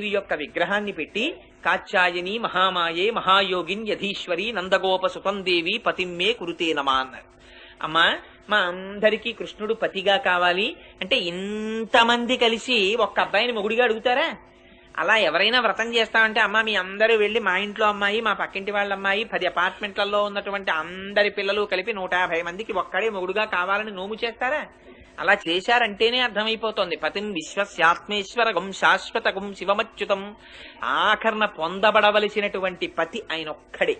దేవి యొక్క విగ్రహాన్ని పెట్టి కాచ్యాయని మహామాయే మహాయోగిన్ యధీశ్వరి నందగోప సుతం దేవి పతిమ్మే కురుతే నమా అన్నారు. అమ్మా మా అందరికీ కృష్ణుడు పతిగా కావాలి అంటే ఇంతమంది కలిసి ఒక్క అబ్బాయిని మొగుడిగా అడుగుతారా? అలా ఎవరైనా వ్రతం చేస్తామంటే అమ్మ మీ అందరూ వెళ్ళి మా ఇంట్లో అమ్మాయి మా పక్కింటి వాళ్ళ అమ్మాయి పది అపార్ట్మెంట్లలో ఉన్నటువంటి అందరి పిల్లలు కలిపి నూట యాభై మందికి ఒక్కడే మొగుడుగా కావాలని నోము చేస్తారా? అలా చేశారంటేనే అర్థమైపోతోంది. పతిం విశ్వస్యాత్మేశ్వరగం శాశ్వతగం శివమచ్యుతం. ఆఖరణ పొందబడవలసినటువంటి పతి ఆయన ఒక్కడే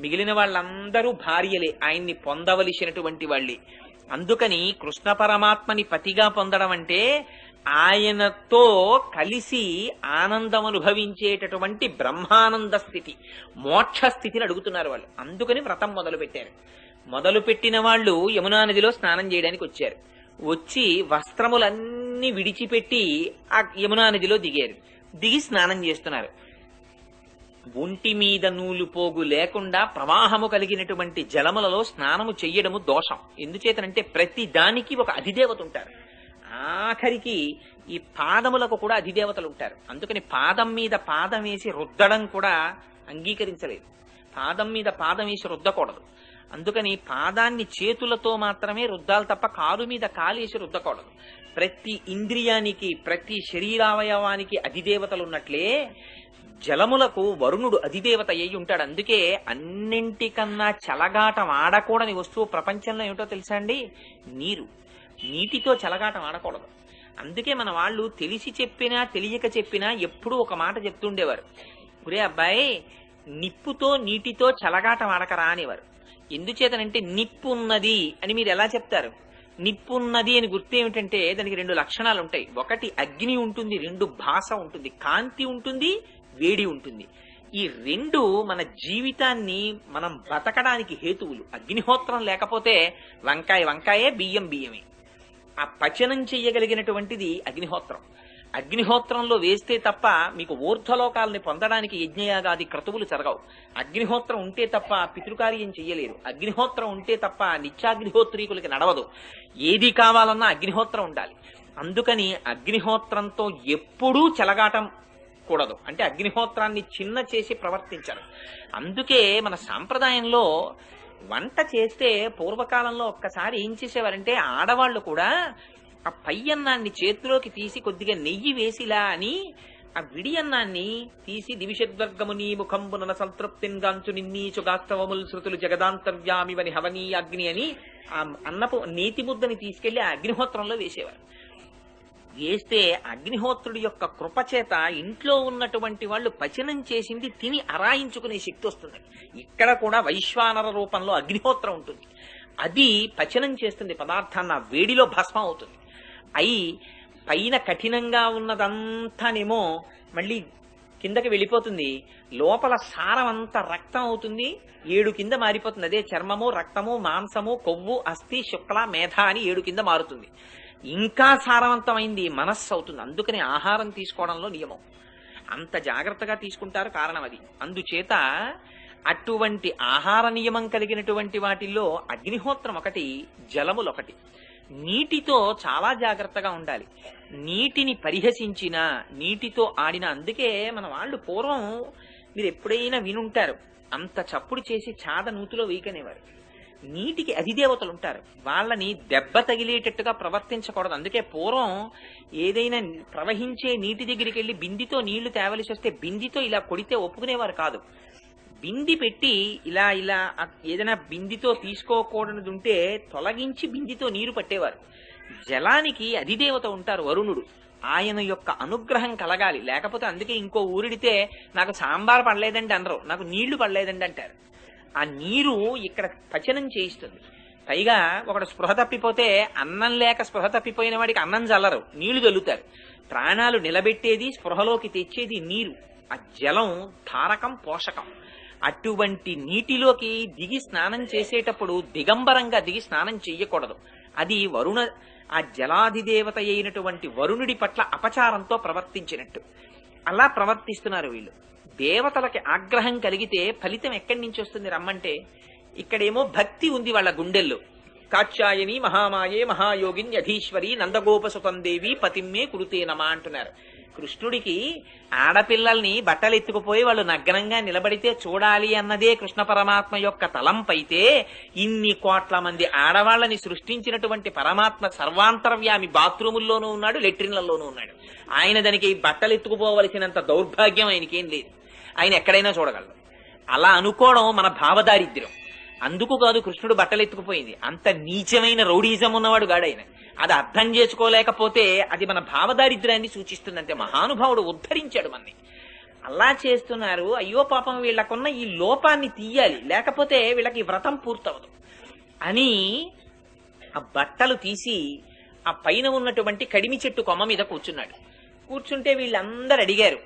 మిగిలిన వాళ్ళందరూ భార్యలే ఆయన్ని పొందవలసినటువంటి వాళ్ళే. అందుకని కృష్ణ పరమాత్మని పతిగా పొందడం అంటే ఆయనతో కలిసి ఆనందం అనుభవించేటటువంటి బ్రహ్మానంద స్థితి మోక్ష స్థితిని అడుగుతున్నారు వాళ్ళు. అందుకని వ్రతం మొదలు పెట్టారు మొదలు పెట్టిన వాళ్ళు యమునా నదిలో స్నానం చేయడానికి వచ్చారు. వచ్చి వస్త్రములన్నీ విడిచిపెట్టి ఆ యమునా నదిలో దిగారు. దిగి స్నానం చేస్తున్నారు. ఒంటి మీద నూలు పోగు లేకుండా ప్రవాహము కలిగినటువంటి జలములలో స్నానము చెయ్యడము దోషం. ఎందుచేతనంటే ప్రతి దానికి ఒక అధిదేవత ఉంటారు. ఆఖరికి ఈ పాదములకు కూడా అధిదేవతలు ఉంటారు. అందుకని పాదం మీద పాదం వేసి రుద్దడం కూడా అంగీకరించలేదు. పాదం మీద పాదం వేసి రుద్దకూడదు. అందుకని పాదాన్ని చేతులతో మాత్రమే రుద్దాలి తప్ప కాలు మీద కాలేసి రుద్దకూడదు. ప్రతి ఇంద్రియానికి ప్రతి శరీరావయవానికి అధిదేవతలు ఉన్నట్లే జలములకు వరుణుడు అధిదేవత అయి ఉంటాడు. అందుకే అన్నింటికన్నా చలగాటం ఆడకూడని వస్తువు ప్రపంచంలో ఏమిటో తెలుసా అండి? నీరు. నీటితో చలగాటం ఆడకూడదు. అందుకే మన వాళ్ళు తెలిసి చెప్పినా తెలియక చెప్పినా ఎప్పుడూ ఒక మాట చెప్తుండేవారు ఒరే అబ్బాయి నిప్పుతో నీటితో చలగాటం ఆడకరా అనేవారు. ఎందుచేతనంటే నిప్పు ఉన్నది అని మీరు ఎలా చెప్తారు? నిప్పు ఉన్నది అని గుర్తు ఏమిటంటే దానికి రెండు లక్షణాలు ఉంటాయి ఒకటి అగ్ని ఉంటుంది రెండు భాష ఉంటుంది. కాంతి ఉంటుంది వేడి ఉంటుంది. ఈ రెండు మన జీవితాన్ని మనం బతకడానికి హేతువులు. అగ్నిహోత్రం లేకపోతే వంకాయ వంకాయే బియ్యం బియ్యమే. ఆ పచనం చెయ్యగలిగినటువంటిది అగ్నిహోత్రం. అగ్నిహోత్రంలో వేస్తే తప్ప మీకు ఊర్ధ్వలోకాలని పొందడానికి యజ్ఞయాగాది క్రతువులు జరగవు. అగ్నిహోత్రం ఉంటే తప్ప పితృకార్యం చెయ్యలేరు. అగ్నిహోత్రం ఉంటే తప్ప నిత్యాగ్నిహోత్రీకులకి నడవదు. ఏది కావాలన్నా అగ్నిహోత్రం ఉండాలి. అందుకని అగ్నిహోత్రంతో ఎప్పుడూ చెలగాటం కూడదు. అంటే అగ్నిహోత్రాన్ని చిన్న చేసి ప్రవర్తించరు. అందుకే మన సాంప్రదాయంలో వంట చేస్తే పూర్వకాలంలో ఒక్కసారి ఏం చేసేవారంటే ఆడవాళ్ళు కూడా ఆ పై అన్నాన్ని చేతిలోకి తీసి కొద్దిగా నెయ్యి వేసిలా అని ఆ విడి అన్నాన్ని తీసి దివిషద్వర్గము నీ ముఖంబున సంతృప్తింగాంచు నిన్నీచు గాస్తవముల్ శృతులు జగదాంతర్యామివని హవనీ అగ్ని అని ఆ అన్నపు నేతి ముద్దని తీసుకెళ్ళి ఆ అగ్నిహోత్రంలో వేసేవారు. వేస్తే అగ్నిహోత్రుడి యొక్క కృపచేత ఇంట్లో ఉన్నటువంటి వాళ్ళు పచనం చేసింది తిని అరాయించుకునే శక్తి వస్తుంది. ఇక్కడ కూడా వైశ్వానర రూపంలో అగ్నిహోత్రం ఉంటుంది. అది పచనం చేస్తుంది పదార్థాన్ని ఆ వేడిలో భస్మం అవుతుంది. అయి పైన కఠినంగా ఉన్నదంతానేమో మళ్ళీ కిందకి వెళ్ళిపోతుంది. లోపల సారం అంతా రక్తం అవుతుంది. ఏడు కింద మారిపోతుంది. అదే చర్మము రక్తము మాంసము కొవ్వు అస్థి శుక్ల మేధ అని ఏడు కింద మారుతుంది. ఇంకా సారవంతమైంది మనస్సు అవుతుంది. అందుకని ఆహారం తీసుకోవడంలో నియమం. అంత జాగ్రత్తగా తీసుకుంటారు కారణం అది. అందుచేత అటువంటి ఆహార నియమం కలిగినటువంటి వాటిల్లో అగ్నిహోత్రం ఒకటి జలములు ఒకటి నీటితో చాలా జాగ్రత్తగా ఉండాలి. నీటిని పరిహసించిన నీటితో ఆడిన అందుకే మన వాళ్ళు పూర్వం మీరు ఎప్పుడైనా వినుంటారు అంత చప్పుడు చేసి చాద నూతిలో వేయకనేవారు. నీటికి అధిదేవతలు ఉంటారు వాళ్ళని దెబ్బ తగిలేటట్టుగా ప్రవర్తించకూడదు. అందుకే పూర్వం ఏదైనా ప్రవహించే నీటి దగ్గరికి వెళ్ళి బిందితో నీళ్ళు తేవలసి వస్తే బిందితో ఇలా కొడితే ఒప్పుకునేవారు కాదు. బింది పెట్టి ఇలా ఇలా ఏదైనా బిందితో తీసుకోకూడనిది ఉంటే తొలగించి బిందితో నీరు పట్టేవారు. జలానికి అధిదేవత ఉంటారు వరుణుడు. ఆయన యొక్క అనుగ్రహం కలగాలి. లేకపోతే అందుకే ఇంకో ఊరిడితే నాకు సాంబార్ పడలేదండి అనరు. నాకు నీళ్ళు పడలేదండి అంటారు. ఆ నీరు ఇక్కడ పచనం చేయిస్తుంది. పైగా ఒకడు స్పృహ తప్పిపోతే అన్నం లేక స్పృహ తప్పిపోయిన వాడికి అన్నం చల్లరు నీళ్ళు చల్లుతారు ప్రాణాలు నిలబెట్టేది స్పృహలోకి తెచ్చేది నీరు. ఆ జలం ధారకం పోషకం. అటువంటి నీటిలోకి దిగి స్నానం చేసేటప్పుడు దిగంబరంగా దిగి స్నానం చెయ్యకూడదు. అది వరుణ ఆ జలాధిదేవత అయినటువంటి వరుణుడి పట్ల అపచారంతో ప్రవర్తించినట్టు. అలా ప్రవర్తిస్తున్నారు వీళ్ళు. దేవతలకి ఆగ్రహం కలిగితే ఫలితం ఎక్కడి నుంచి వస్తుంది రమ్మంటే ఇక్కడేమో భక్తి ఉంది వాళ్ళ గుండెల్లో. కాచ్యాయని మహామాయే మహాయోగిన్ యధీశ్వరి నందగోపసుతం దేవి పతిమ్మే కురుతే నమ అంటున్నారు. కృష్ణుడికి ఆడపిల్లల్ని బట్టలు ఎత్తుకుపోయి వాళ్ళు నగ్నంగా నిలబడితే చూడాలి అన్నదే కృష్ణ పరమాత్మ యొక్క తలంపైతే ఇన్ని కోట్ల మంది ఆడవాళ్ళని సృష్టించినటువంటి పరమాత్మ సర్వాంతర్వ్యామి బాత్రూముల్లోనూ ఉన్నాడు లెట్రిన్లలోనూ ఉన్నాడు. ఆయన దానికి బట్టలు ఎత్తుకుపోవలసినంత దౌర్భాగ్యం ఆయనకేం లేదు. ఆయన ఎక్కడైనా చూడగలడు. అలా అనుకోవడం మన భావదారిద్ర్యం. అందుకు కాదు కృష్ణుడు బట్టలు ఎత్తుకుపోయింది అంత నీచమైన రౌడీజం ఉన్నవాడు గాడైన అది అర్థం చేసుకోలేకపోతే అది మన భావదారిద్ర్యాన్ని సూచిస్తుందంటే మహానుభావుడు ఉద్ధరించాడు మనని. అలా చేస్తున్నారు అయ్యో పాపం వీళ్ళకున్న ఈ లోపాన్ని తీయాలి లేకపోతే వీళ్ళకి వ్రతం పూర్తవదు అని ఆ బట్టలు తీసి ఆ పైన ఉన్నటువంటి కడిమి చెట్టు కొమ్మ మీద కూర్చున్నాడు. కూర్చుంటే వీళ్ళందరూ అడిగారు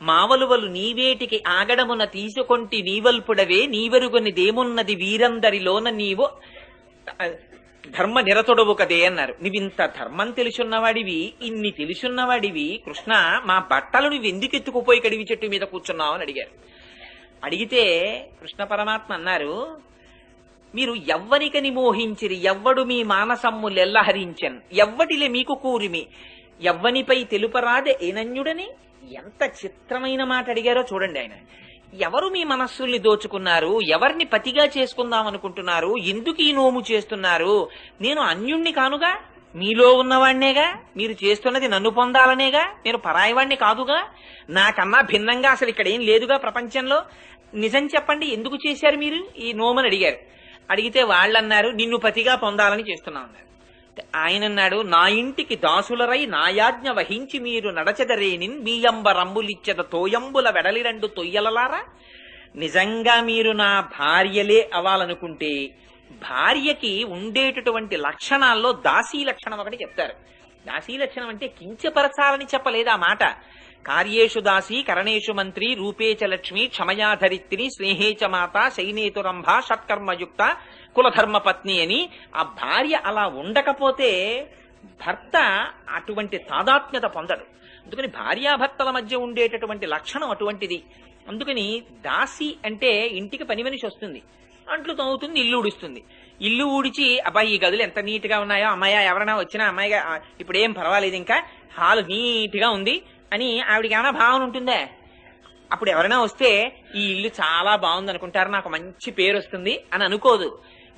మావలువలు నీవేటికి ఆగడమున తీసుకొంటి నీవల్పుడవే నీవరుగొని దేమున్నది వీరందరిలోన నీవు ధర్మ నిరతుడవు కదే అన్నారు. నువ్వింత ధర్మం తెలుసున్నవాడివి ఇన్ని తెలుసున్నవాడివి కృష్ణ మా బట్టలు నువ్వు ఎందుకు ఎత్తుకుపోయి కడివి చెట్టు మీద కూర్చున్నావు అని అడిగారు. అడిగితే కృష్ణ పరమాత్మ అన్నారు మీరు ఎవ్వనికని మోహించిరి ఎవ్వడు మీ మానసమ్ము లెల్లహరించన్ ఎవ్వటిలే మీకు కూరిమి. ఎవ్వనిపై తెలుపరాదే ఏనన్యుడని ఎంత చిత్రమైన మాట అడిగారో చూడండి ఆయన. ఎవరు మీ మనస్సుల్ని దోచుకున్నారు? ఎవరిని పతిగా చేసుకుందాం అనుకుంటున్నారు ఎందుకు ఈ నోము చేస్తున్నారు? నేను అన్యుణ్ణి కానుగా? మీలో ఉన్నవాణ్ణేగా? మీరు చేస్తున్నది నన్ను పొందాలనేగా? నేను పరాయివాణ్ణి కాదుగా? నాకన్నా భిన్నంగా అసలు ఇక్కడ ఏం లేదుగా ప్రపంచంలో? నిజం చెప్పండి ఎందుకు చేశారు మీరు? ఈ నోమని అడిగారు. అడిగితే వాళ్ళన్నారు నిన్ను పతిగా పొందాలని చేస్తున్నాం అన్నారు. ఆయన అన్నాడు నా ఇంటికి దాసులరై నా యాజ్ఞ వహించి మీరు నడచెదరేనిన్ మీయంబ రమ్ములిచ్చద తోయంబుల వెడలి రెండు తొయ్యలలారా? నిజంగా మీరు నా భార్యలే అవ్వాలనుకుంటే భార్యకి ఉండేటటువంటి లక్షణాల్లో దాసీ లక్షణం ఒకటి చెప్తారు. దాసీ లక్షణం అంటే కించపరచాలని చెప్పలేదు ఆ మాట. కార్యేషు దాసి కరణేషు మంత్రి రూపేచ లక్ష్మి క్షమయాధరిత్రి స్నేహేచ మాత శైనేతురంభ షట్కర్మయుక్త కులధర్మ పత్ని అని ఆ భార్య అలా ఉండకపోతే భర్త అటువంటి తాదాత్మ్యత పొందడు. అందుకని భార్యాభర్తల మధ్య ఉండేటటువంటి లక్షణం అటువంటిది. అందుకని దాసి అంటే ఇంటికి పని మనిషి వస్తుంది. అంట్లు తవ్వుతుంది ఇల్లు ఊడుస్తుంది. ఇల్లు ఊడిచి అబ్బాయి ఈ గదులు ఎంత నీట్గా ఉన్నాయో అమ్మాయి ఎవరైనా వచ్చినా అమ్మాయిగా ఇప్పుడు ఏం పర్వాలేదు ఇంకా హాల్ నీట్గా ఉంది అని ఆవిడకి ఏమైనా భావన ఉంటుందే? అప్పుడు ఎవరైనా వస్తే ఈ ఇల్లు చాలా బాగుంది అనుకుంటారు నాకు మంచి పేరు వస్తుంది అని అనుకోదు.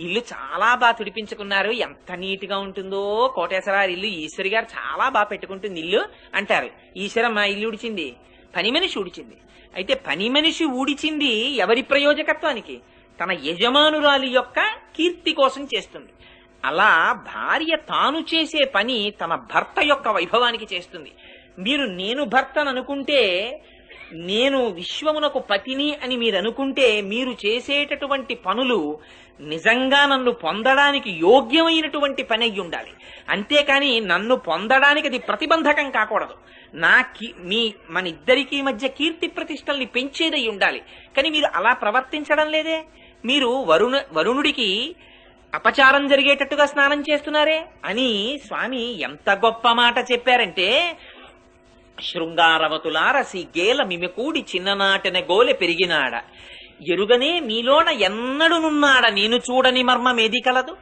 ఇల్లు చాలా బాగా తుడిపించుకున్నారు. ఎంత నీట్గా ఉంటుందో కోటేశ్వరారు ఇల్లు. ఈశ్వరి గారు చాలా బాగా పెట్టుకుంటుంది ఇల్లు అంటారు. ఈశ్వరమ్మ ఇల్లు ఉడిచింది పని మనిషి ఊడిచింది. అయితే పని మనిషి ఊడిచింది ఎవరి ప్రయోజకత్వానికి? తన యజమానురాలి యొక్క కీర్తి కోసం చేస్తుంది. అలా భార్య తాను చేసే పని తన భర్త యొక్క వైభవానికి చేస్తుంది. మీరు నేను భర్తను అనుకుంటే నేను విశ్వమునకు పతిని అని మీరు అనుకుంటే మీరు చేసేటటువంటి పనులు నిజంగా నన్ను పొందడానికి యోగ్యమైనటువంటి పని అయి ఉండాలి. అంతేకాని నన్ను పొందడానికి అది ప్రతిబంధకం కాకూడదు. నా కీ మీ మన ఇద్దరికీ మధ్య కీర్తి ప్రతిష్టల్ని పెంచేదై ఉండాలి. కానీ మీరు అలా ప్రవర్తించడం లేదే. మీరు వరుణ వరుణుడికి అపచారం జరిగేటట్టుగా స్నానం చేస్తున్నారే అని స్వామి ఎంత గొప్ప మాట చెప్పారంటే శృంగారవతులార గేల మిమికూడి చిన్ననాటిన గోలె పెరిగినాడ. ఎరుగనే మీలోన ఎన్నడునున్నాడ నేను చూడని మర్మమేది కలదు?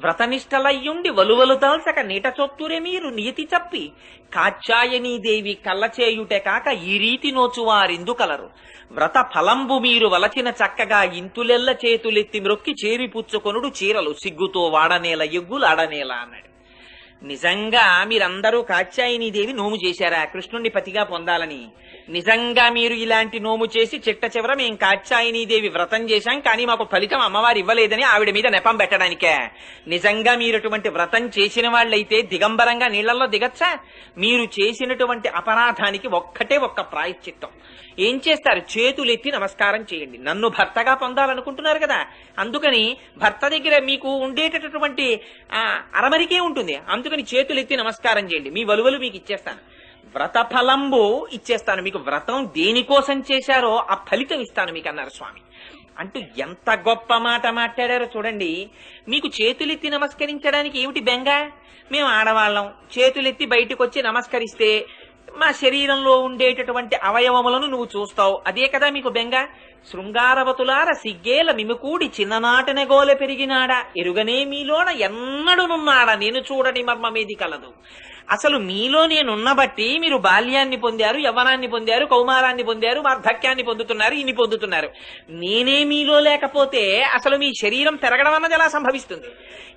వ్రతనిష్టలయ్యుండి వలువలు తల్చక నీట చొత్తురే మీరు నీతి చప్పి. కాచ్యాయనీదేవి కళ్ళచేయుటే కాక ఈ రీతి నోచువారిందుకలరు వ్రత ఫలంబు మీరు వలచిన చక్కగా ఇంతులెల్ల చేతులెత్తి మ్రొక్కి చేరిపుచ్చుకొనుడు చీరలు సిగ్గుతో వాడనేల ఎగ్గులాడనేల అన్నాడు. నిజంగా మీరందరూ కాత్యాయనీదేవి నోము చేశారా? కృష్ణుణ్ణి పతిగా పొందాలని. నిజంగా మీరు ఇలాంటి నోము చేసి చిట్ట చివర మేం కాచాయినీదేవి వ్రతం చేశాం కానీ మాకు ఫలితం అమ్మవారు ఇవ్వలేదని ఆవిడ మీద నెపం పెట్టడానికే. నిజంగా మీరు అటువంటి వ్రతం చేసిన వాళ్ళైతే దిగంబరంగా నీళ్ళలో దిగచ్చా? మీరు చేసినటువంటి అపరాధానికి ఒక్కటే ఒక్క ప్రాయశ్చిత్తం. ఏం చేస్తారు? చేతులెత్తి నమస్కారం చేయండి. నన్ను భర్తగా పొందాలనుకుంటున్నారు కదా. అందుకని భర్త దగ్గర మీకు ఉండేటటువంటి ఆ, అరమరికే ఉంటుంది. అందుకని చేతులెత్తి నమస్కారం చేయండి. మీ వలువలు మీకు ఇచ్చేస్తాను. వ్రత ఫలంబు ఇచ్చేస్తాను మీకు. వ్రతం దేనికోసం చేశారో ఆ ఫలితం ఇస్తాను మీకు అన్నారు స్వామి. అంటూ ఎంత గొప్ప మాట మాట్లాడారో చూడండి. మీకు చేతులెత్తి నమస్కరించడానికి ఏమిటి బెంగ? మేము ఆడవాళ్ళం. చేతులెత్తి బయటకు వచ్చి నమస్కరిస్తే మా శరీరంలో ఉండేటటువంటి అవయవములను నువ్వు చూస్తావు. అదే కదా మీకు బెంగ? శృంగారవతులార సిగ్గేల మిమికూడి చిన్ననాటిన గోలె పెరిగినాడా? ఎరుగనే మీలోన ఎన్నడునున్నాడా నేను చూడని మర్మమేది కలదు. అసలు మీలో నేనున్న బట్టి మీరు బాల్యాన్ని పొందారు యవనాన్ని పొందారు కౌమారాన్ని పొందారు వార్ధక్యాన్ని పొందుతున్నారు ఇన్ని పొందుతున్నారు. నేనే మీలో లేకపోతే అసలు మీ శరీరం పెరగడం అన్నది ఎలా సంభవిస్తుంది?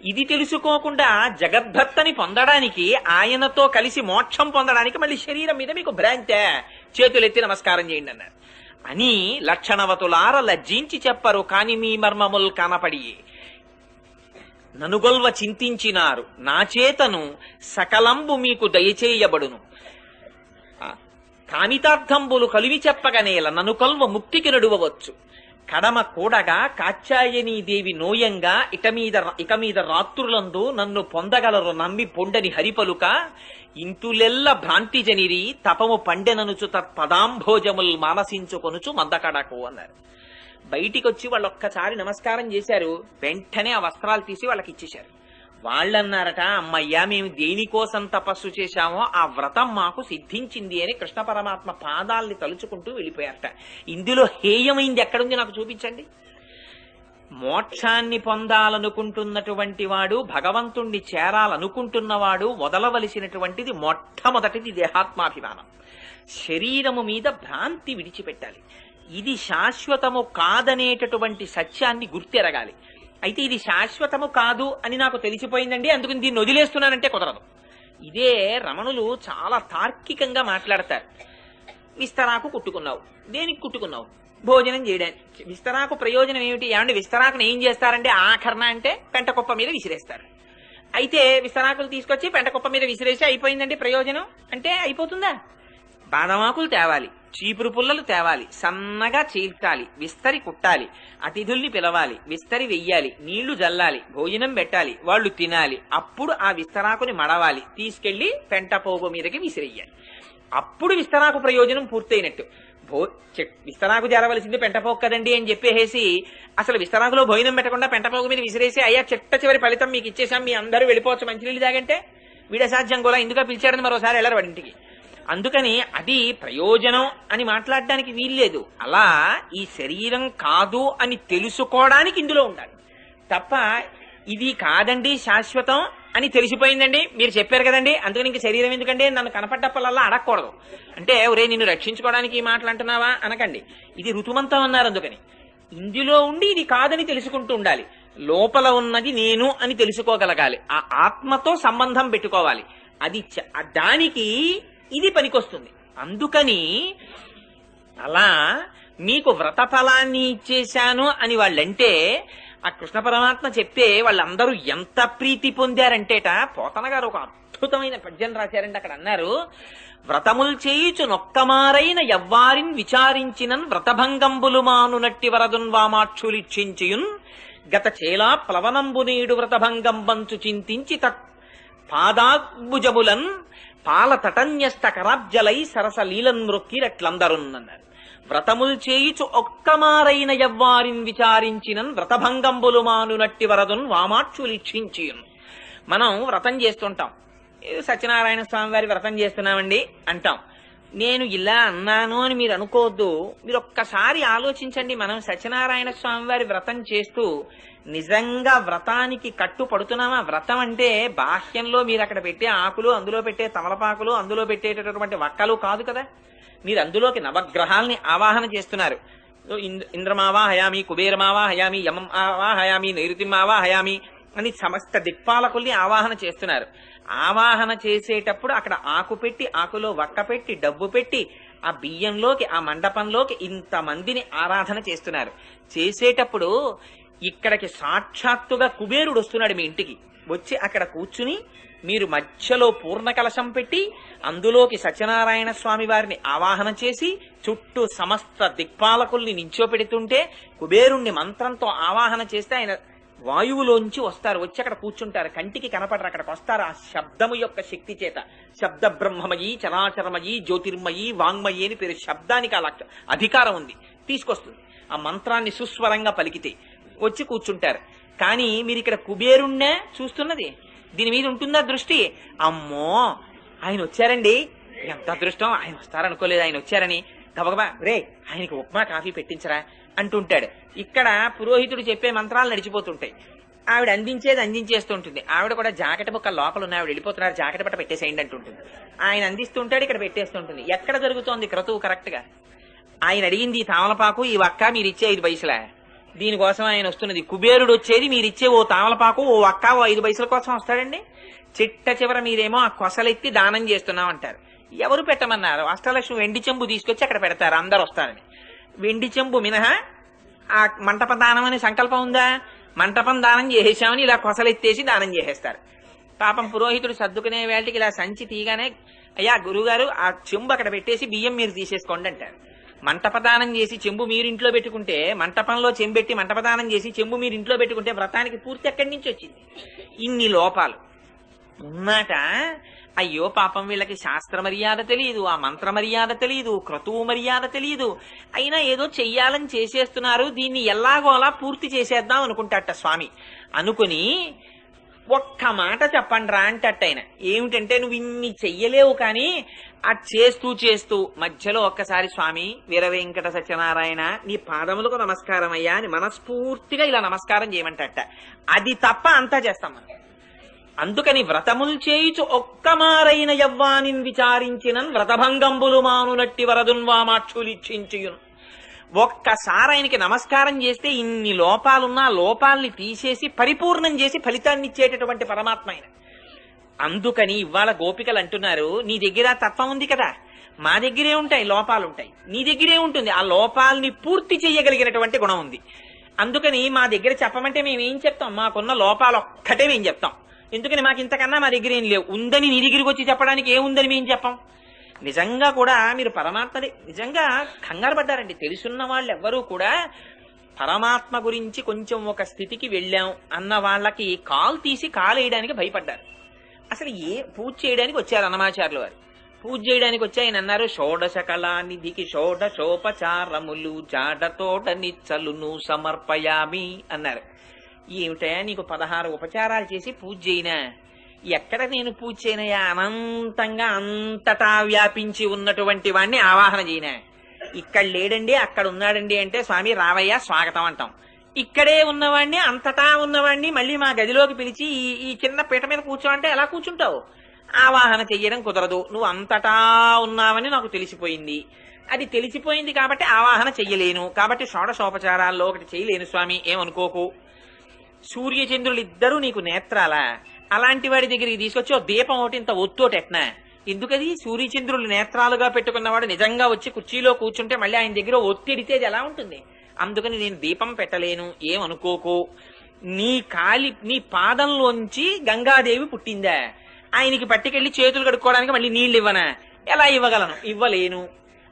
ఇది తెలుసుకోకుండా జగద్భర్తని పొందడానికి ఆయనతో కలిసి మోక్షం పొందడానికి మళ్ళీ శరీరం మీద మీకు భ్రాంతే. చేతులెత్తి నమస్కారం చేయండి అన్నారు. అని లక్షణవతులార లజ్జించి చెప్పరు కాని మీ మర్మముల్ కనపడి ననుగొల్వ చింతించినారు. నా చేతను సకలంబు మీకు దయచేయబడును. కామితార్థంబులు కలివి చెప్పగనేల ననుకొల్వ ముక్తికి నడువవచ్చు. కడమ కూడగా కాచాయనీ దేవి నోయంగా ఇక మీద ఇక మీద రాత్రులందు నన్ను పొందగలరు నమ్మి పొండని హరిపలుక ఇంతులెల్ల భ్రాంతి జనిరి తపము పండెననుచు తత్పదాంభోజముల్ మానసించుకొనుచు మందకడకు అన్నారు. బయటికి వచ్చి వాళ్ళు ఒక్కసారి నమస్కారం చేశారు వెంటనే ఆ వస్త్రాలు తీసి వాళ్ళకి ఇచ్చేశారు వాళ్ళన్నారట అమ్మయ్యా మేము దేనికోసం తపస్సు చేశామో ఆ వ్రతం మాకు సిద్ధించింది అని కృష్ణ పరమాత్మ పాదాల్ని తలుచుకుంటూ వెళ్ళిపోయారట. ఇందులో హేయమైంది ఎక్కడుంది నాకు చూపించండి. మోక్షాన్ని పొందాలనుకుంటున్నటువంటి వాడు భగవంతుణ్ణి చేరాలనుకుంటున్నవాడు వదలవలసినటువంటిది మొట్టమొదటిది దేహాత్మాభిమానం. శరీరము మీద భ్రాంతి విడిచిపెట్టాలి. ఇది శాశ్వతము కాదనేటటువంటి సత్యాన్ని గుర్తెరగాలి. అయితే ఇది శాశ్వతము కాదు అని నాకు తెలిసిపోయిందండి అందుకని దీన్ని వదిలేస్తున్నానంటే కుదరదు. ఇదే రమణులు చాలా తార్కికంగా మాట్లాడతారు. విస్తరాకు కుట్టుకున్నావు. దేనికి కుట్టుకున్నావు? భోజనం చేయడానికి. విస్తరాకు ప్రయోజనం ఏమిటి? ఏమంటే విస్తరాకును ఏం చేస్తారంటే ఆఖరణ అంటే పెంట కుప్ప మీద విసిరేస్తారు. అయితే విస్తరాకులు తీసుకొచ్చి పెంట కుప్ప మీద విసిరేసి అయిపోయిందండి ప్రయోజనం? అంటే అయిపోతుందా? బాదమాకులు తేవాలి చీపురు పుల్లలు తేవాలి సన్నగా చీల్చాలి విస్తరి కుట్టాలి అతిథుల్ని పిలవాలి విస్తరి వెయ్యాలి నీళ్ళు జల్లాలి భోజనం పెట్టాలి వాళ్ళు తినాలి. అప్పుడు ఆ విస్తరాకుని మడవాలి తీసుకెళ్ళి పెంట పోగు మీదకి విసిరెయ్యాలి అప్పుడు విస్తరాకు ప్రయోజనం పూర్తయినట్టు. భో విస్తరాకు జరవలసింది పెంటపోకు కదండి అని చెప్పేసి అసలు విస్తరాకులో భోజనం పెట్టకుండా పెంటపోగు మీద విసిరేసి అయ్యా చిట్ట చివరి ఫలితం మీకు ఇచ్చేసాం మీ అందరూ వెళ్ళిపోవచ్చు మంచినీళ్ళు తాగంటే? వీడసాధ్యం కూడా ఎందుకు పిలిచాడని మరోసారి వెళ్ళరు వాడింటికి. ఇంటికి అందుకని అది ప్రయోజనం అని మాట్లాడడానికి వీల్లేదు. అలా ఈ శరీరం కాదు అని తెలుసుకోవడానికి ఇందులో ఉండాలి. తప్ప ఇది కాదండి శాశ్వతం అని తెలిసిపోయిందండి. మీరు చెప్పారు కదండి అందుకని ఇంక శరీరం ఎందుకండి? నన్ను కనపడ్డప్పలల్లా అడగకూడదు. అంటే ఒరే నిన్ను రక్షించుకోవడానికి ఈ మాటలు అంటున్నావా? అనకండి. ఇది ఋతుమంతం అన్నారు అందుకని. ఇందులో ఉండి ఇది కాదని తెలుసుకుంటూ ఉండాలి. లోపల ఉన్నది నేను అని తెలుసుకోగలగాలి. ఆ ఆత్మతో సంబంధం పెట్టుకోవాలి. అది చ- దానికి ఇది పనికొస్తుంది. అందుకని అలా మీకు వ్రత ఫలాన్ని ఇచ్చేశాను అని వాళ్ళంటే ఆ కృష్ణ పరమాత్మ చెప్తే వాళ్ళందరూ ఎంత ప్రీతి పొందారంటేట పోతన గారు ఒక అద్భుతమైన పద్యం రాశారండి అక్కడ అన్నారు. వ్రతముల్ చేయుచు నొక్కమారైన ఎవ్వారిన్ విచారించినన్ వ్రతభంగంబులు మానునట్టి వరదున్ వామాక్షులిచ్చించియున్ గత చేలా ప్లవనంబు నీడు వ్రతభంగం బంచు చింతించి తట్ పాదాగ్భుజములన్ పాల తటన్యస్త కరాబ్జలై సరస లీలన్ మృక్కిరట్లందరున్నన్నారు వ్రతములు చేయుచు ఒక్కమారైన ఎవ్వారిన్ విచారించినన్ వ్రతభంగంబులు మానునట్టి వరదున్ వామాక్షులిక్షించియున్ మనం వ్రతం చేస్తుంటాం. ఏదో సత్యనారాయణ స్వామి వారి వ్రతం చేస్తున్నామండి? అంటాం. నేను ఇలా అన్నాను అని మీరు అనుకోవద్దు. మీరు ఒక్కసారి ఆలోచించండి. మనం సత్యనారాయణ స్వామి వారి వ్రతం చేస్తూ నిజంగా వ్రతానికి కట్టుపడుతున్నామా? వ్రతం అంటే బాహ్యంలో మీరు అక్కడ పెట్టే ఆకులు అందులో పెట్టే తమలపాకులు అందులో పెట్టేటటువంటి వక్కలు కాదు కదా? మీరు అందులోకి నవగ్రహాల్ని ఆవాహన చేస్తున్నారు. ఇంద్ర- కుబేరమావా హయామి యమం నైరుతిమావా హయామి అని సమస్త దిక్పాలకుల్ని ఆవాహన చేస్తున్నారు. ఆవాహన చేసేటప్పుడు అక్కడ ఆకు పెట్టి ఆకులో వక్క పెట్టి డబ్బు పెట్టి ఆ బియ్యంలోకి ఆ మండపంలోకి ఇంతమందిని ఆరాధన చేస్తున్నారు. చేసేటప్పుడు ఇక్కడికి సాక్షాత్తుగా కుబేరుడు వస్తున్నాడు మీ ఇంటికి. వచ్చి అక్కడ కూర్చుని మీరు మధ్యలో పూర్ణ కలశం పెట్టి అందులోకి సత్యనారాయణ స్వామి వారిని ఆవాహన చేసి చుట్టూ సమస్త దిక్పాలకుల్ని నించోపెడుతుంటే కుబేరుణ్ణి మంత్రంతో ఆవాహన చేస్తే ఆయన వాయువులోంచి వస్తారు. వచ్చి అక్కడ కూర్చుంటారు. కంటికి కనపడరు. అక్కడికి వస్తారు. ఆ శబ్దము యొక్క శక్తి చేత. శబ్ద బ్రహ్మమయి చరాచరమయి జ్యోతిర్మయి వాంగ్మయి అని పేరు శబ్దానికి అలా అధికారం ఉంది. తీసుకొస్తుంది. ఆ మంత్రాన్ని సుస్వరంగా పలికితే వచ్చి కూర్చుంటారు. కానీ మీరు ఇక్కడ కుబేరుణ్ణే చూస్తున్నది? దీని మీద ఉంటుందా దృష్టి? అమ్మో! ఆయన వచ్చారండి. ఎంత అదృష్టం! ఆయన వస్తారనుకోలేదు. ఆయన వచ్చారని. గబగబా రే ఆయనకి ఉప్మా కాఫీ పెట్టించరా అంటుంటాడు. ఇక్కడ పురోహితుడు చెప్పే మంత్రాలు నడిచిపోతుంటాయి. ఆవిడ అందించేది అందించేస్తూ ఉంటుంది. ఆవిడ కూడా జాకెట్ బొక్క లోపల ఉన్న ఆవిడ వెళ్ళిపోతున్నారు. జాకెట్ బట్ట పెట్టేసేయండి అంటుంటుంది. ఆయన అందిస్తుంటాడు ఇక్కడ పెట్టేస్తుంటుంది ఎక్కడ జరుగుతోంది క్రతువు కరెక్ట్గా ఆయన అడిగింది ఈ తామలపాకు ఈ వక్క మీరు ఇచ్చే ఐదు పైసలా? దీనికోసం ఆయన వస్తున్నది. కుబేరుడు వచ్చేది మీరు ఇచ్చే ఓ తామలపాకు ఓ ఒక్క ఓ ఐదు పైసల కోసం వస్తాడండి. చిట్ట చివర మీరేమో ఆ కొసలెత్తి దానం చేస్తున్నాం అంటారు. ఎవరు పెట్టమన్నారు? అష్టలక్ష్మి వెండి చెంబు తీసుకొచ్చి అక్కడ పెడతారు. అందరు వస్తారని. వెండి చెంబు మినహా ఆ మంటప దానం అనే సంకల్పం ఉందా? మంటపం దానం చేసేసామని ఇలా కొసలెత్తేసి దానం చేసేస్తారు. పాపం పురోహితుడు సర్దుకునే వేళకి ఇలా సంచి తీగానే అయ్యా గురుగారు ఆ చెంబు అక్కడ పెట్టేసి బియ్యం మీరు తీసేసుకోండి అంటారు. మంటపదానం చేసి చెంబు మీరు ఇంట్లో పెట్టుకుంటే మంటపంలో చెంబెట్టి మంటపదానం చేసి చెంబు మీరు ఇంట్లో పెట్టుకుంటే వ్రతానికి పూర్తి ఎక్కడి నుంచి వచ్చింది? ఇన్ని లోపాలు. ఉన్నట అయ్యో పాపం వీళ్ళకి శాస్త్ర మర్యాద తెలియదు ఆ మంత్ర మర్యాద తెలియదు క్రతువు మర్యాద తెలియదు అయినా ఏదో చెయ్యాలని చేసేస్తున్నారు దీన్ని ఎలాగో అలా పూర్తి చేసేద్దాం అనుకుంటాట స్వామి. అనుకుని ఒక్క మాట చెప్పండి రా అంటట్టు ఏమిటంటే నువ్వు ఇన్ని చెయ్యలేవు కానీ ఆ చేస్తూ చేస్తూ మధ్యలో ఒక్కసారి స్వామి వీర వెంకట సత్యనారాయణ నీ పాదములకు నమస్కారం అయ్యా అని మనస్ఫూర్తిగా ఇలా నమస్కారం చేయమంటట. అది తప్ప అంతా చేస్తాం మనం. అందుకని వ్రతములు చేయుచు ఒక్కమారైన యవ్వానిన్ విచారించినన్ వ్రతభంగంబులు మానునట్టి వరదున్వామాక్షులిచ్చించుయును ఒక్కసారి ఆయనకి నమస్కారం చేస్తే ఇన్ని లోపాలున్నా లోపాల్ని తీసేసి పరిపూర్ణం చేసి ఫలితాన్ని ఇచ్చేటటువంటి పరమాత్మ ఆయన. అందుకని ఇవాళ గోపికలు అంటున్నారు నీ దగ్గర తత్వం ఉంది కదా మా దగ్గరే ఉంటాయి లోపాలు ఉంటాయి నీ దగ్గరే ఉంటుంది ఆ లోపాలని పూర్తి చేయగలిగినటువంటి గుణం ఉంది. అందుకని మా దగ్గర చెప్పమంటే మేము ఏం చెప్తాం? మాకున్న లోపాలు ఒక్కటే మేము చెప్తాం. ఎందుకని మాకు ఇంతకన్నా మా దగ్గర ఏం లేవు. ఉందని నీ దగ్గరికి వచ్చి చెప్పడానికి ఏముందని మేము చెప్పాం? నిజంగా కూడా మీరు పరమాత్మని నిజంగా కంగారు పడ్డారండి. తెలుసున్న వాళ్ళు ఎవ్వరూ కూడా పరమాత్మ గురించి కొంచెం ఒక స్థితికి వెళ్ళాం అన్న వాళ్ళకి కాల్ తీసి కాలు వేయడానికి భయపడ్డారు. అసలు ఏ పూజ చేయడానికి వచ్చారు అన్నమాచార్యులు వారు? పూజ చేయడానికి వచ్చి ఆయన అన్నారు షోడశ కళానిధికి షోడశోపచారములు జాడతోట నిచ్చలును సమర్పయామి అన్నారు. ఏమిటయా నీకు పదహారు ఉపచారాలు చేసి పూజ చేయనా? ఎక్కడ నేను పూజ చేయనయా అనంతంగా అంతటా వ్యాపించి ఉన్నటువంటి వాణ్ణి ఆవాహన చేయనా? ఇక్కడ లేడండి అక్కడ ఉన్నాడండి అంటే స్వామి రావయ్య స్వాగతం అంటాం. ఇక్కడే ఉన్నవాణ్ణి అంతటా ఉన్నవాణ్ణి మళ్ళీ మా గదిలోకి పిలిచి ఈ ఈ చిన్న పీట మీద కూర్చోవంటే ఎలా కూర్చుంటావు? ఆవాహన చెయ్యడం కుదరదు. నువ్వు అంతటా ఉన్నావని నాకు తెలిసిపోయింది. అది తెలిసిపోయింది కాబట్టి ఆవాహన చెయ్యలేను. కాబట్టి షోడశోపచారాల్లో ఒకటి చేయలేను స్వామి. ఏమనుకోకు? సూర్యచంద్రులు ఇద్దరూ నీకు నేత్రాలా? అలాంటి వాడి దగ్గరికి తీసుకొచ్చి ఓ దీపం ఒకటి ఇంత ఒత్తోటెట్నా ఎందుకది? సూర్యచంద్రులు నేత్రాలుగా పెట్టుకున్నవాడు నిజంగా వచ్చి కుర్చీలో కూర్చుంటే మళ్ళీ ఆయన దగ్గర ఒత్తిడితే అది ఎలా ఉంటుంది? అందుకని నేను దీపం పెట్టలేను ఏమనుకోకు నీ కాలి నీ పాదంలోంచి గంగాదేవి పుట్టిందా? ఆయనకి పట్టుకెళ్ళి చేతులు కడుక్కోవడానికి మళ్ళీ నీళ్ళు ఇవ్వనా ఎలా ఇవ్వగలను? ఇవ్వలేను.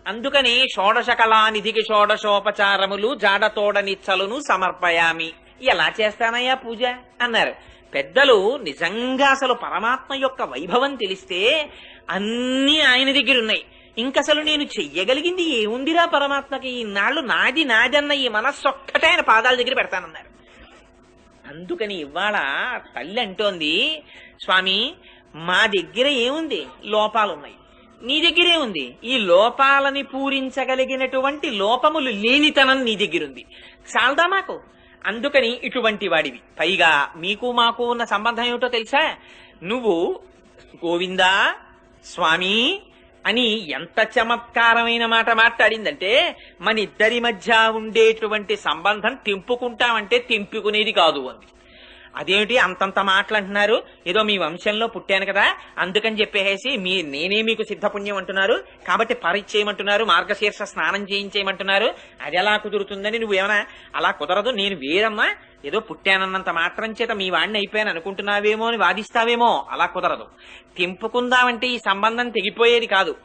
అందుకని షోడశ కళానిధికి షోడశోపచారములు జాడతోడ నిచ్చలను సమర్పయామి. ఎలా చేస్తానయ్యా పూజ? అన్నారు. పెద్దలు నిజంగా అసలు పరమాత్మ యొక్క వైభవం తెలిస్తే అన్నీ ఆయన దగ్గర ఉన్నాయి. ఇంకసలు నేను చెయ్యగలిగింది ఏముందిరా పరమాత్మకి? ఈనాళ్ళు నాది నాదన్న ఈ మనస్సు ఒక్కటే ఆయన పాదాల దగ్గర పెడతానన్నారు. అందుకని ఇవాళ తల్లి అంటోంది స్వామి మా దగ్గర ఏముంది? లోపాలున్నాయి. నీ దగ్గరే ఉంది ఈ లోపాలని పూరించగలిగినటువంటి లోపములు లేనితనం నీ దగ్గరుంది. చాలదా మాకు? అందుకని ఇటువంటి వాడివి. పైగా మీకు మాకు ఉన్న సంబంధం ఏమిటో తెలుసా? నువ్వు గోవిందా స్వామి అని ఎంత చమత్కారమైన మాట మాట్లాడిందంటే మన ఇద్దరి మధ్య ఉండేటువంటి సంబంధం తెంపుకుంటామంటే తెంపుకునేది కాదు అంది. అదేమిటి అంతంత మాటలు అంటున్నారు ఏదో మీ వంశంలో పుట్టాను కదా అందుకని చెప్పేసి మీ నేనే మీకు సిద్ధపుణ్యం అంటున్నారు. కాబట్టి పరిచయమంటున్నారు మార్గశీర్ష స్నానం చేయించేయమంటున్నారు. అది ఎలా కుదురుతుందని నువ్వేమన్నా అలా కుదరదు నేను వేరమ్మా ఏదో పుట్టానన్నంత మాత్రం చేత మీ వాడిని అయిపోయాను అనుకుంటున్నావేమో అని వాదిస్తావేమో అలా కుదరదు. తెంపుకుందామంటే ఈ సంబంధం తెగిపోయేది కాదు.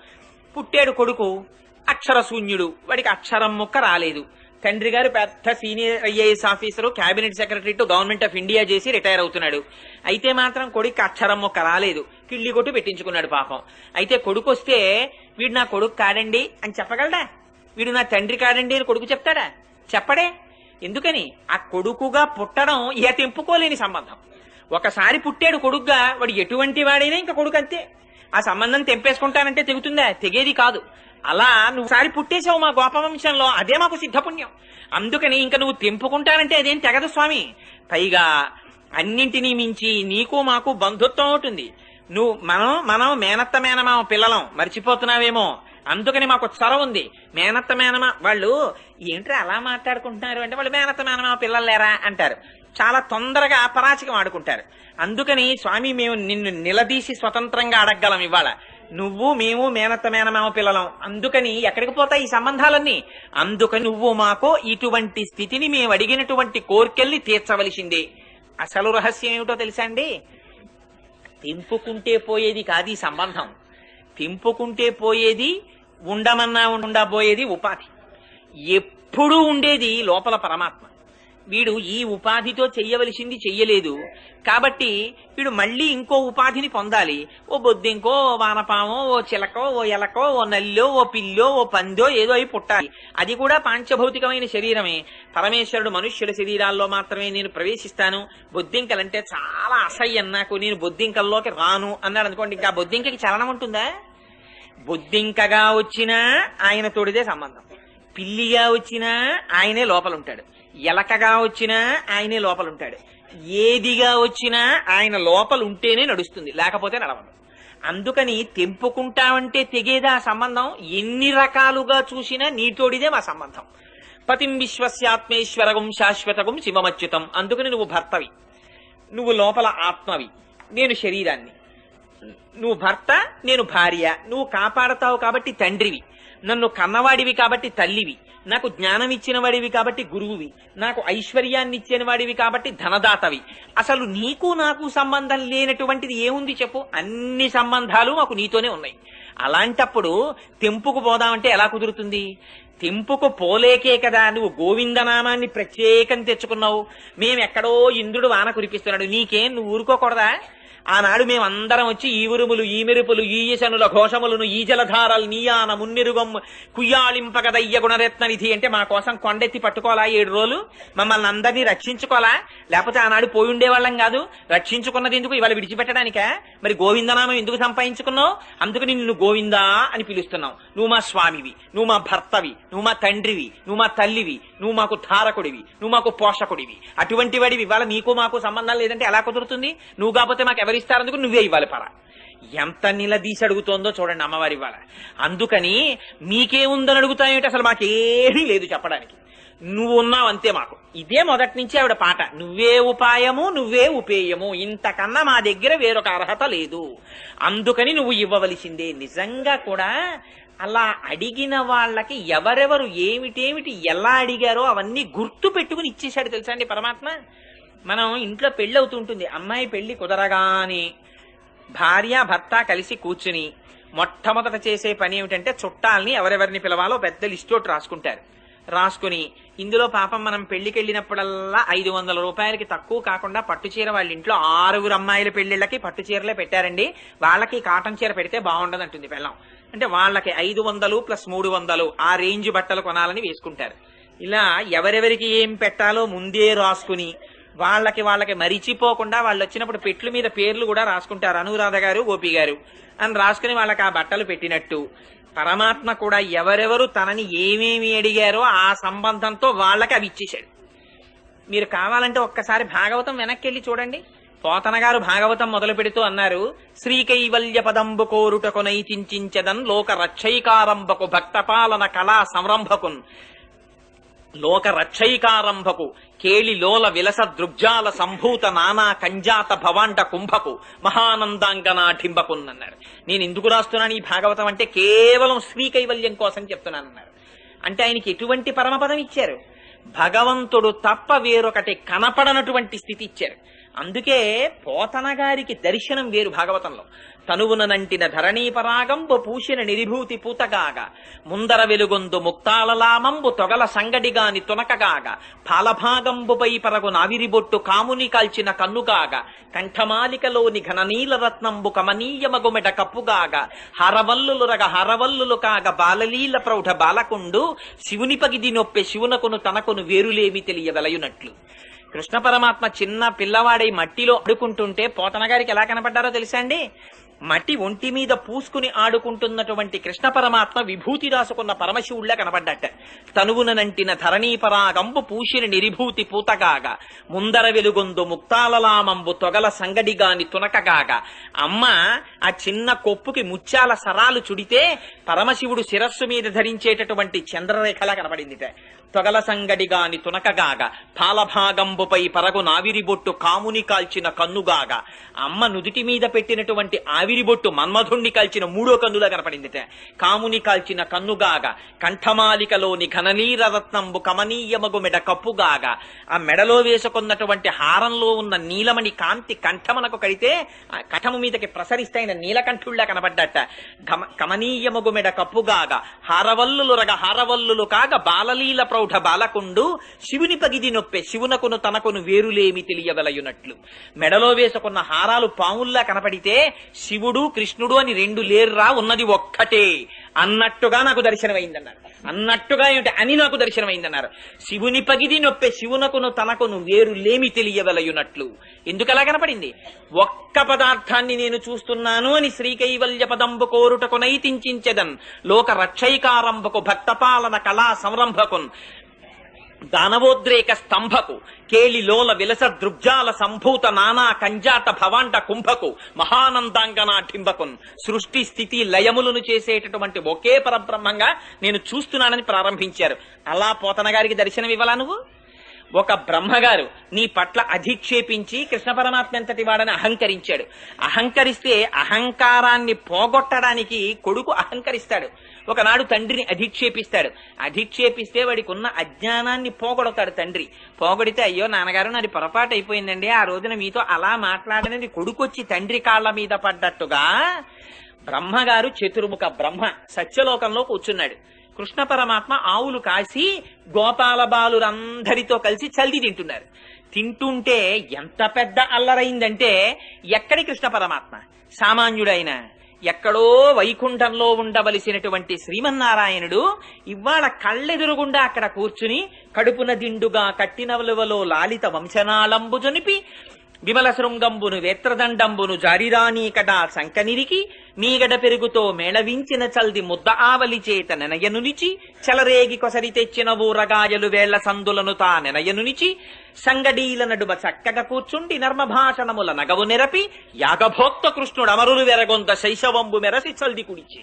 పుట్టాడు కొడుకు అక్షరశూన్యుడు వాడికి అక్షరం ముక్క రాలేదు. తండ్రి గారు పెద్ద senior IAS officer cabinet secretary to government of India చేసి రిటైర్ అవుతున్నాడు. అయితే మాత్రం కొడుకు అక్షరం మొక్క రాలేదు. కిళ్ళి కొట్టు పెట్టించుకున్నాడు పాపం. అయితే కొడుకు వస్తే వీడు నా కొడుకు కాడండి అని చెప్పగలడా? వీడు నా తండ్రి కాడండి అని కొడుకు చెప్తాడా? చెప్పడే. ఎందుకని? ఆ కొడుకుగా పుట్టడం ఇక తెంపుకోలేని సంబంధం. ఒకసారి పుట్టాడు కొడుకుగా వాడు ఎటువంటి వాడైనా ఇంకా కొడుకు అంతే. ఆ సంబంధం తెంపేసుకుంటానంటే తెగుతుందా? తెగేది కాదు. అలా నువ్వుసారి పుట్టేశావు పుట్టేసావు మా గోపవంశంలో అదే మాకు సిద్ధపుణ్యం. అందుకని ఇంకా నువ్వు తెంపుకుంటానంటే అదేం తెగదు స్వామి. పైగా అన్నింటినీ మించి నీకు మాకు బంధుత్వం ఉంటుంది నువ్వు మనం మనం మేనత్త మేనమామ పిల్లలం మర్చిపోతున్నావేమో. అందుకని మాకు చొరవ ఉంది. మేనత్త మేనమా వాళ్ళు ఏంట్రా అలా మాట్లాడుకుంటున్నారు? అంటే వాళ్ళు మేనత్త మేనమామ పిల్లలు లేరా? అంటారు. చాలా తొందరగా అపరాచకం ఆడుకుంటారు. అందుకని స్వామి మేము నిన్ను నిలదీసి స్వతంత్రంగా అడగగలం ఇవాళ. నువ్వు మేము మేనత్త మేనమామ పిల్లలం. అందుకని ఎక్కడికి పోతాయి ఈ సంబంధాలన్నీ? అందుకని నువ్వు మాకు ఇటువంటి స్థితిని మేము అడిగినటువంటి కోర్కెల్ని తీర్చవలసిందే. అసలు రహస్యం ఏమిటో తెలుసా అండి? తెంపుకుంటే పోయేది కాదు ఈ సంబంధం. తెంపుకుంటే పోయేది ఉండమన్నా ఉండబోయేది ఉపాధి. ఎప్పుడూ ఉండేది లోపల పరమాత్మ. వీడు ఈ ఉపాధితో చెయ్యవలసింది చెయ్యలేదు. కాబట్టి వీడు మళ్ళీ ఇంకో ఉపాధిని పొందాలి. ఓ బొద్దింకో ఓ వానపామో ఓ చిలకో ఓ ఎలకో ఓ నల్లో ఓ పిల్లో ఓ పందో ఏదో అయి పుట్టాలి. అది కూడా పాంచభౌతికమైన శరీరమే. పరమేశ్వరుడు మనుష్యుల శరీరాల్లో మాత్రమే నేను ప్రవేశిస్తాను. బొద్దింకలంటే చాలా అసహ్యం. నాకు నేను బొద్దింకల్లోకి రాను అన్నాడు అనుకోండి. ఇంకా బొద్దింకకి చలనం ఉంటుందా? బొద్దింకగా వచ్చినా ఆయన తోడిదే సంబంధం. పిల్లిగా వచ్చినా ఆయనే లోపల ఉంటాడు ఎలకగా వచ్చినా ఆయనే లోపల ఉంటాడు ఏదిగా వచ్చినా ఆయన లోపల ఉంటేనే నడుస్తుంది లేకపోతే నడవదు. అందుకని తెంపుకుంటామంటే తెగేదా సంబంధం? ఎన్ని రకాలుగా చూసినా నీతోడిదే మా సంబంధం. పతిం విశ్వస్యాత్మేశ్వరగం శాశ్వతగం శివమచ్యుతం. అందుకని నువ్వు భర్తవి. నువ్వు లోపల ఆత్మవి. నేను శరీరాన్ని. నువ్వు భర్త నేను భార్య. నువ్వు కాపాడతావు కాబట్టి తండ్రివి. నన్ను కన్నవాడివి కాబట్టి తల్లివి నాకు జ్ఞానం ఇచ్చిన వాడివి కాబట్టి గురువువి నాకు ఐశ్వర్యాన్ని ఇచ్చిన వాడివి కాబట్టి ధనదాతవి. అసలు నీకు నాకు సంబంధం లేనటువంటిది ఏముంది చెప్పు? అన్ని సంబంధాలు మాకు నీతోనే ఉన్నాయి. అలాంటప్పుడు తెంపుకు పోదామంటే ఎలా కుదురుతుంది? తెంపుకు పోలేకే కదా నువ్వు గోవిందనామాన్ని ప్రత్యేకం తెచ్చుకున్నావు. మేమెక్కడో ఇంద్రుడు వాన కురిపిస్తున్నాడు. నీకేం? నువ్వు ఊరుకోకూడదా? ఆనాడు మేమందరం వచ్చి ఈ ఉరుములు ఈ మెరుపులు ఈ ఈశనుల ఘోషములను ఈ జలధారలు నీయాన మున్నిరుగం కుయ్యాళింపగదయ్య గుణరత్న నిధి అంటే మా కోసం కొండెత్తి పట్టుకోలా ఏడు రోజులు? మమ్మల్ని అందరినీ రక్షించుకోలా లేకపోతే ఆనాడు పోయి ఉండేవాళ్ళం కాదు. రక్షించుకున్నది ఎందుకు? ఇవాళ విడిచిపెట్టడానికా? మరి గోవిందనామం ఎందుకు సంపాదించుకున్నావు? అందుకు నిన్ను గోవిందా అని పిలుస్తున్నావు. నువ్వు మా స్వామివి. నువ్వు మా భర్తవి. నువ్వు మా తండ్రివి నువ్వు మా తల్లివి నువ్వు మాకు ధారకుడివి నువ్వు మాకు పోషకుడివి. అటువంటి వాడివి ఇవాళ నీకు మాకు సంబంధం లేదంటే ఎలా కుదురుతుంది? నువ్వు కాకపోతే మాకు ఎవరిస్తారందుకు నువ్వే ఇవ్వాలి పర. ఎంత నిలదీసి అడుగుతోందో చూడండి అమ్మవారి ఇవాళ. అందుకని మీకేముందని అడుగుతాయేంటి అసలు మాకేమీ లేదు చెప్పడానికి. నువ్వు ఉన్నావు అంతే మాకు. ఇదే మొదటి నుంచి ఆవిడ పాట. నువ్వే ఉపాయము నువ్వే ఉపేయము. ఇంతకన్నా మా దగ్గర వేరొక అర్హత లేదు. అందుకని నువ్వు ఇవ్వవలసిందే. నిజంగా కూడా అలా అడిగిన వాళ్ళకి ఎవరెవరు ఏమిటేమిటి ఎలా అడిగారో అవన్నీ గుర్తు పెట్టుకుని ఇచ్చేశాడు తెలుసా అండి పరమాత్మ? మనం ఇంట్లో పెళ్ళి అవుతుంటుంది అమ్మాయి పెళ్ళి కుదరగానే భార్య భర్త కలిసి కూర్చుని మొట్టమొదట చేసే పని ఏమిటంటే చుట్టాలని ఎవరెవరిని పిలవాలో పెద్ద లిస్ట్ రాసుకుంటారు. రాసుకుని ఇందులో పాపం మనం పెళ్ళికెళ్ళినప్పుడల్లా ఐదు వందల రూపాయలకి తక్కువ కాకుండా పట్టు చీర వాళ్ళ ఇంట్లో ఆరుగురు అమ్మాయిల పెళ్ళిళ్ళకి పట్టు చీరలే పెట్టారండి. వాళ్ళకి కాటన్ చీర పెడితే బాగుండదు అంటుంది పెళ్ళం. అంటే వాళ్ళకి ఐదు వందలు ప్లస్ మూడు వందలు ఆ రేంజ్ బట్టలు కొనాలని వేసుకుంటారు. ఇలా ఎవరెవరికి ఏం పెట్టాలో ముందే రాసుకుని వాళ్ళకి వాళ్ళకి మరిచిపోకుండా వాళ్ళు వచ్చినప్పుడు పెట్ల మీద పేర్లు కూడా రాసుకుంటారు. అనురాధ గారు గోపి గారు అని రాసుకుని వాళ్ళకి ఆ బట్టలు పెట్టినట్టు పరమాత్మ కూడా ఎవరెవరు తనని ఏమేమి అడిగారో ఆ సంబంధంతో వాళ్ళకి అవి ఇచ్చేశాడు. మీరు కావాలంటే ఒక్కసారి భాగవతం వెనక్కి వెళ్ళి చూడండి. పోతనగారు భాగవతం మొదలు పెడుతూ అన్నారు శ్రీకైవల్య పదంబు కోరుటకు నైతించెదన్ లోక రక్షైకారంభకు భక్తపాలన కళా సంరంభకున్. లోక రక్షైకారంభకు కేళి లోల విలస దృగ్జాల సంభూత నానా కంజాత భవాండ కుంభకు మహానందాంగనాఠింబకున్ అన్నారు. నేను ఎందుకు రాస్తున్నాను ఈ భాగవతం అంటే కేవలం శ్రీకైవల్యం కోసం చెప్తున్నానన్నారు. అంటే ఆయనకి ఎటువంటి పరమపదం ఇచ్చారు? భగవంతుడు తప్ప వేరొకటి కనపడనటువంటి స్థితి ఇచ్చారు. అందుకే పోతన గారికి దర్శనం వేరు భాగవతంలో. తనువుననంటిన ధరణీపరాగంబు పూసిన నిరిభూతి పూతగాగ. ముందర వెలుగొందు ముక్తాళలామంబు తొగల సంగడిగాని తునకగాగ. పాలభాగంబుపై పరగు నావిరిబొట్టు కాముని కాల్చిన కన్నుగాగ. కంఠమాలికలోని ఘననీల రత్నంబు కమనీయమగుమెట కప్పుగాగ. హరవల్లులురగ హరవల్లులు కాగ బాలలీల ప్రౌఢ బాలకుండు. శివుని పగిది నొప్పె శివునకును తనకును వేరులేమి తెలియవలయునట్లు. కృష్ణ పరమాత్మ చిన్న పిల్లవాడై మట్టిలో ఆడుకుంటుంటే పోతన గారికి ఎలా కనపడ్డారో తెలుసా అండి? మట్టి ఒంటి మీద పూసుకుని ఆడుకుంటున్నటువంటి కృష్ణ పరమాత్మ విభూతి రాసుకున్న పరమశివుళ్ళ కనబడ్డట తనువుననంటిన ధరణీపరాగంబు పూషిని నిరిభూతి పూతగాగా. ముందర వెలుగొందు ముక్తాలలామంబు తొగల సంగడిగాని తునకగాగా. అమ్మ ఆ చిన్న కొప్పుకి ముత్యాల సరాలు చుడితే పరమశివుడు శిరస్సు మీద ధరించేటటువంటి చంద్రరేఖలా కనబడిందిట తొగల సంగడిగాని తునకగాగ పాలభాగంబుపై పరగు నావిరిబొట్టు కాముని కాల్చిన కన్నుగాగ. అమ్మ నుదుటి మీద పెట్టినటువంటి ఆవిరిబొట్టు మన్మధుణ్ణి కాల్చిన మూడో కన్నులా కనపడిందిట. కాముని కాల్చిన కన్నుగాగ కంఠమాలికలోని ఘననీర రత్నంబు కమనీయమగు మెడ కప్పుగాగ. ఆ మెడలో వేసుకున్నటువంటి హారంలో ఉన్న నీలమణి కాంతి కంఠమనకు కడితే ఆ కఠము మీదకి ప్రసరిస్తైన నీలకంఠుళ్ళ కనబడ్డట. కమనీయమగు మెడ కప్పుగాగ హారవల్లులు రగ హారవల్లులు కాగ బాలలీల ప్రౌఢ బాలకుండు శివుని పగిది నొప్పే శివునకును తనకును వేరులేమి తెలియవలయునట్లు. మెడలో వేసుకున్న హారాలు పాముల్లా కనపడితే శివుడు కృష్ణుడు అని రెండు లేరురా ఉన్నది ఒక్కటే. అన్నట్టుగా నాకు దర్శనమైందన్నారు. అన్నట్టుగా ఏమిటి అని నాకు దర్శనమైందన్నారు. శివుని పగిది నొప్పే శివునకును తనకును వేరు లేమి తెలియవలయునట్లు. ఎందుకలా కనపడింది? ఒక్క పదార్థాన్ని నేను చూస్తున్నాను అని శ్రీకైవల్య పదంబు కోరుటకు నైతించెదన్ లోక రక్షైకారంభకు భక్తపాలన కళా సంరంభకున్. దానవోద్రేక స్తంభకు కేళిలోల విలస దృగ్జాల సంభూత నానా కంజాట భవాండ కుంభకు మహానందాంగనా ఠింబకున్ సృష్టి స్థితి లయములను చేసేటటువంటి ఒకే పరబ్రహ్మంగా నేను చూస్తున్నానని ప్రారంభించారు. అలా పోతన గారికి దర్శనం ఇవ్వాలా నువ్వు? ఒక బ్రహ్మగారు నీ పట్ల అధిక్షేపించి కృష్ణ పరమాత్మ ఎంతటి వాడని అహంకరించాడు. అహంకరిస్తే అహంకారాన్ని పోగొట్టడానికి కొడుకు అహంకరిస్తాడు. ఒకనాడు తండ్రిని అధిక్షేపిస్తాడు. అధిక్షేపిస్తే వాడికి ఉన్న అజ్ఞానాన్ని పోగొడతాడు తండ్రి. పోగొడితే అయ్యో నాన్నగారు నాది పొరపాటు అయిపోయిందండి. ఆ రోజున మీతో అలా మాట్లాడనది కొడుకొచ్చి తండ్రి కాళ్ళ మీద పడ్డట్టుగా బ్రహ్మగారు చతుర్ముఖ బ్రహ్మ సత్యలోకంలో కూర్చున్నాడు. కృష్ణ పరమాత్మ ఆవులు కాసి గోపాల బాలురందరితో కలిసి చల్ది తింటున్నారు. తింటుంటే ఎంత పెద్ద అల్లరైందంటే ఎక్కడి కృష్ణ పరమాత్మ? సామాన్యుడైన. ఎక్కడో వైకుంఠంలో ఉండవలసినటువంటి శ్రీమన్నారాయణుడు ఇవాళ కళ్ళెదురుగుండా అక్కడ కూర్చుని కడుపున దిండుగా కట్టినవలువలో లాలిత వంశనాళంబు జునిపి విమల శృంగంబును వేత్రదండంబును జారిరానీకడా సంకనిరికి మీగడ పెరుగుతో మేళవించిన చల్ది ముద్ద ఆవలి చేత నెనయనునిచి చలరేగి కొసరి తెచ్చిన ఊరగాయలు వేళ్ళ సందులను తా నెనయనునిచి సంగడీల నడుమ చక్కగా కూర్చుండి నర్మభాషణముల నగవు నెరపి యాగభోక్త కృష్ణుడు అమరులు వెరగొంత శైశవంబు మెరసి చల్ది కుడిచి.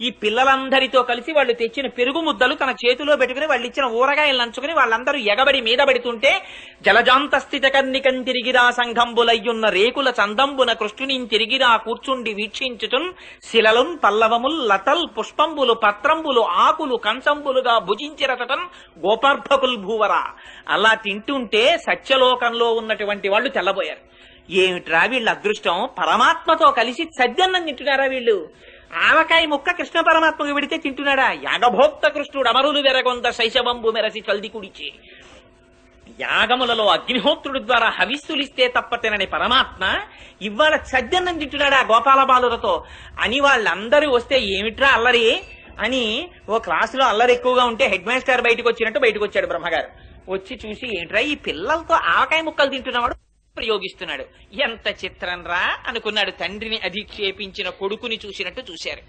ఈ పిల్లలందరితో కలిసి వాళ్ళు తెచ్చిన పెరుగు ముద్దలు తన చేతిలో పెట్టుకుని వాళ్ళు ఇచ్చిన ఊరగాయలు నంచుకుని వాళ్ళందరూ ఎగబడి మీద పడుతుంటే జలజాంతస్థిత కన్నికం తిరిగిరా సంఘంబులయ్యున్న రేకుల చందంబున కృష్ణుని తిరిగిరా కూర్చుండి వీక్షించుచున్ శిలలున్ పల్లవముల్ లతల్ పుష్పంబులు పత్రంబులు ఆకులు కంచంబులుగా భుజించిరటం గోపార్భకుల్ భూవరా. అలా తింటుంటే సత్యలోకంలో ఉన్నటువంటి వాళ్ళు తెల్లబోయారు. ఏమిట్రా వీళ్ళ అదృష్టం? పరమాత్మతో కలిసి సద్యన్నం తింటున్నారా వీళ్ళు? ఆవకాయ ముక్క కృష్ణ పరమాత్మకు విడితే తింటున్నాడా? యాగభోక్త కృష్ణుడు అమరులు వెరగొంద శైశవంబు మెరసి చల్ది కుడిచి. యాగములలో అగ్నిహోత్రుడి ద్వారా హవిస్సులిస్తే తప్ప తినని పరమాత్మ ఇవాళ సజ్జన్నం తింటున్నాడా గోపాల బాలులతో అని వాళ్ళందరూ వస్తే ఏమిట్రా అల్లరి? అని ఓ క్లాసులో అల్లరి ఎక్కువగా ఉంటే హెడ్ మాస్టర్ బయటకు వచ్చినట్టు బయటకు వచ్చాడు బ్రహ్మగారు. వచ్చి చూసి ఏంట్రా ఈ పిల్లలతో ఆవకాయ ముక్కలు తింటున్నవాడు? ప్రయోగిస్తున్నాడు. ఎంత చిత్రం రా అనుకున్నాడు. తండ్రిని అధిక్షేపించిన కొడుకుని చూసినట్టు చూశారు.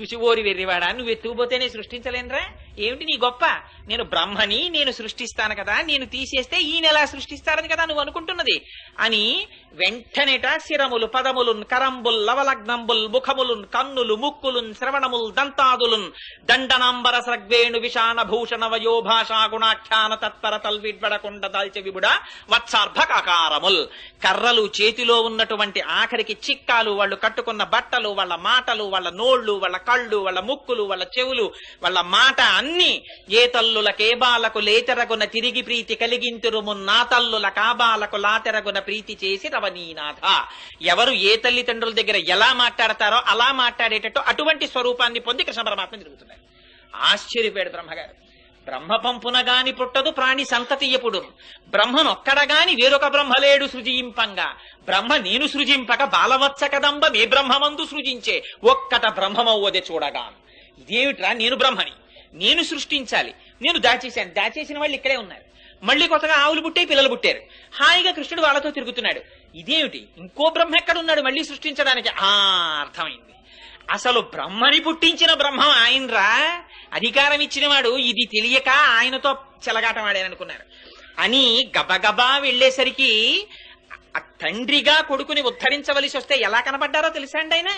చూసి ఓరి వెర్రివాడా నువ్వు ఎత్తుకుపోతేనే సృష్టించలేనురా. ఏమిటి నీ గొప్ప? నేను బ్రహ్మని నేను సృష్టిస్తాను కదా. నేను తీసేస్తే ఈయన ఎలా సృష్టిస్తారని కదా నువ్వు అనుకుంటున్నది. అని వెంటనేట శిరములు పదములున్ కరంబుల్ లవలగ్నంబుల్ ముఖములున్ కన్నులు ముక్కులున్ శ్రవణముల్ దంతాదులున్ దండనాంబర సగ్వేణు విషాణ భూషణ వయోభాషా గుణాఖ్యాన తత్పర తల్విడ్బడకుండ దాల్చె విబుడ వత్సార్భకారముల్ కర్రలు చేతిలో ఉన్నటువంటి ఆఖరికి చిక్కాలు వాళ్ళు కట్టుకున్న బట్టలు వాళ్ళ మాటలు వాళ్ళ నోళ్ళు వాళ్ళ కళ్ళు వాళ్ళ ముక్కులు వాళ్ళ చెవులు వాళ్ళ మాట అన్ని ఏ తల్లుల కేబాలకు లేతెరగున తిరిగి ప్రీతి కలిగింతురుము నా తల్లుల కాబాలకు లాతెరగున ప్రీతి చేసి రవనీనాథ. ఎవరు ఏ తల్లిదండ్రుల దగ్గర ఎలా మాట్లాడతారో అలా మాట్లాడేటట్టు అటువంటి స్వరూపాన్ని పొంది కృష్ణ పరమాత్మ తిరుగుతున్నారు ఆశ్చర్యపోయాడు బ్రహ్మగారు. బ్రహ్మ పంపున గాని పుట్టదు ప్రాణి సంతతి ఎప్పుడు బ్రహ్మనొక్కడ గాని వేరొక బ్రహ్మలేడు సృజింపంగా. బ్రహ్మ నేను సృజింపక బాలవత్స కదంబ మే బ్రహ్మమందు సృజించే. ఒక్కట బ్రహ్మమవ్వదే చూడగా. ఇదేమిట్రా నేను బ్రహ్మని? నేను సృష్టించాలి. నేను దాచేశాను. దాచేసిన వాళ్ళు ఇక్కడే ఉన్నారు. మళ్ళీ కొత్తగా ఆవులు పుట్టే పిల్లలు పుట్టారు. హాయిగా కృష్ణుడు వాళ్ళతో తిరుగుతున్నాడు. ఇదేమిటి? ఇంకో బ్రహ్మ ఎక్కడున్నాడు మళ్ళీ సృష్టించడానికి? ఆ అర్థమైంది. అసలు బ్రహ్మని పుట్టించిన బ్రహ్మం ఆయనరా? అధికారం ఇచ్చినవాడు ఇది తెలియక ఆయనతో చెలగాటమాడాననుకున్నారు అని గబగబా వెళ్ళేసరికి తండ్రిగా కొడుకుని ఉద్ధరించవలసి వస్తే ఎలా కనపడ్డారో తెలుసా అండి ఆయన?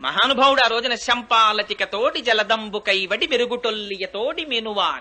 మహానుభావుడు ఆ రోజున శంపాలతికతోటి జలదంబు కైవడి మెరుగుటొల్లియతోటి మెనువాని.